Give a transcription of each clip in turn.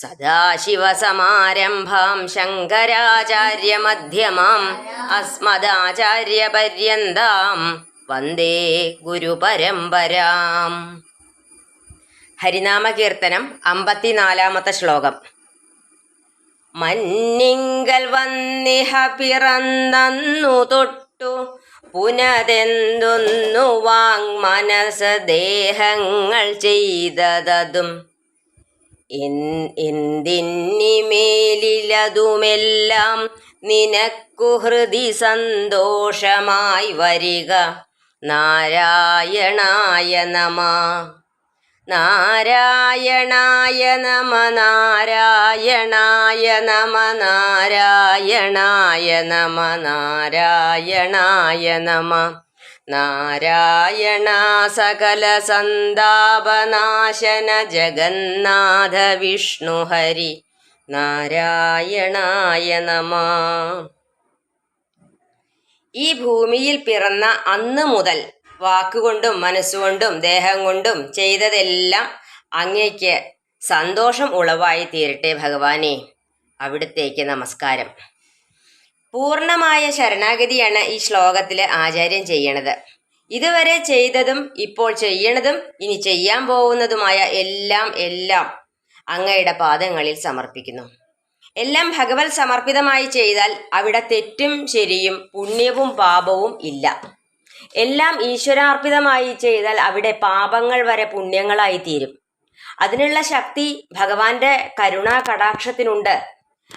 സദാശിവസമാരംഭാം ശങ്കരാചാര്യമധ്യമാം അസ്മദാചാര്യപര്യന്താം വന്ദേ ഗുരുപരമ്പരാം. ഹരിനാമകീർത്തനം അമ്പത്തിനാലാമത്തെ ശ്ലോകം. മന്നിങ്കൽ വന്നിഹ പിറന്നു തൊട്ടു പുനതെന്തൊന്നു വാങ് മനസ് ദേഹങ്ങൾ ചെയ്തതും എന്തിന്നിമേലിലതുമെല്ലാം നിനക്കു ഹൃദി സന്തോഷമായി വരിക. നാരായണായ നമ നാരായണായ നമ നാരായണായ നമ നാരായണായ നമ നാരായണായ നമ. നാരായണ സകല സന്താപനാശന ജഗന്നാഥ വിഷ്ണു ഹരി. നാരായണായ നമ. ഈ ഭൂമിയിൽ പിറന്ന അന്ന് മുതൽ വാക്കുകൊണ്ടും മനസ്സുകൊണ്ടും ദേഹം കൊണ്ടും ചെയ്തതെല്ലാം അങ്ങയ്ക്ക് സന്തോഷം ഉളവായി തീരട്ടെ ഭഗവാനെ. അവിടത്തേക്ക് നമസ്കാരം. പൂർണമായ ശരണാഗതിയാണ് ഈ ശ്ലോകത്തിൽ ആചാര്യം ചെയ്യണത്. ഇതുവരെ ചെയ്തതും ഇപ്പോൾ ചെയ്യണതും ഇനി ചെയ്യാൻ പോകുന്നതുമായ എല്ലാം എല്ലാം അങ്ങയുടെ പാദങ്ങളിൽ സമർപ്പിക്കുന്നു. എല്ലാം ഭഗവത് സമർപ്പിതമായി ചെയ്താൽ അവിടെ തെറ്റും ശരിയും പുണ്യവും പാപവും ഇല്ല. എല്ലാം ഈശ്വരാർപ്പിതമായി ചെയ്താൽ അവിടെ പാപങ്ങൾ വരെ പുണ്യങ്ങളായി തീരും. അതിനുള്ള ശക്തി ഭഗവാന്റെ കരുണാ കടാക്ഷത്തിനുണ്ട്.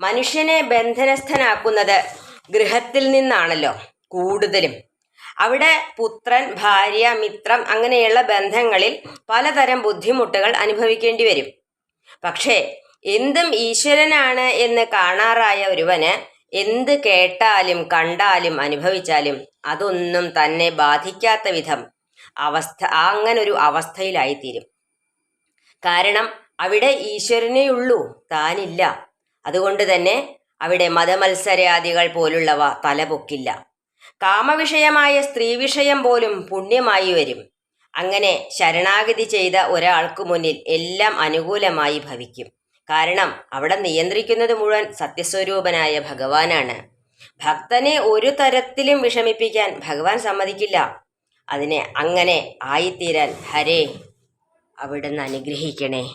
മനുഷ്യനെ ബന്ധനസ്ഥനാക്കുന്നത് ഗൃഹത്തിൽ നിന്നാണല്ലോ കൂടുതലും. അവിടെ പുത്രൻ ഭാര്യ മിത്രം അങ്ങനെയുള്ള ബന്ധങ്ങളിൽ പലതരം ബുദ്ധിമുട്ടുകൾ അനുഭവിക്കേണ്ടി വരും. പക്ഷേ എന്തും ഈശ്വരനാണ് എന്ന് കാണാറായ ഒരുവന് എന്ത് കേട്ടാലും കണ്ടാലും അനുഭവിച്ചാലും അതൊന്നും തന്നെ ബാധിക്കാത്ത വിധം അവസ്ഥ അങ്ങനൊരു അവസ്ഥയിലായിത്തീരും. കാരണം അവിടെ ഈശ്വരനേയുള്ളൂ താനില്ല. അതുകൊണ്ട് തന്നെ അവിടെ മതമത്സരാദികൾ പോലുള്ളവ തലപൊക്കില്ല. കാമവിഷയമായ സ്ത്രീ വിഷയം പോലും പുണ്യമായി വരും. അങ്ങനെ ശരണാഗതി ചെയ്ത ഒരാൾക്ക് മുന്നിൽ എല്ലാം അനുകൂലമായി ഭവിക്കും. കാരണം അവിടെ നിയന്ത്രിക്കുന്നത് മുഴുവൻ സത്യസ്വരൂപനായ ഭഗവാനാണ്. ഭക്തനെ ഒരു തരത്തിലും വിഷമിപ്പിക്കാൻ ഭഗവാൻ സമ്മതിക്കില്ല. അതിനെ അങ്ങനെ ആയിത്തീരാൻ ഹരേ അവിടുന്ന് അനുഗ്രഹിക്കണേ.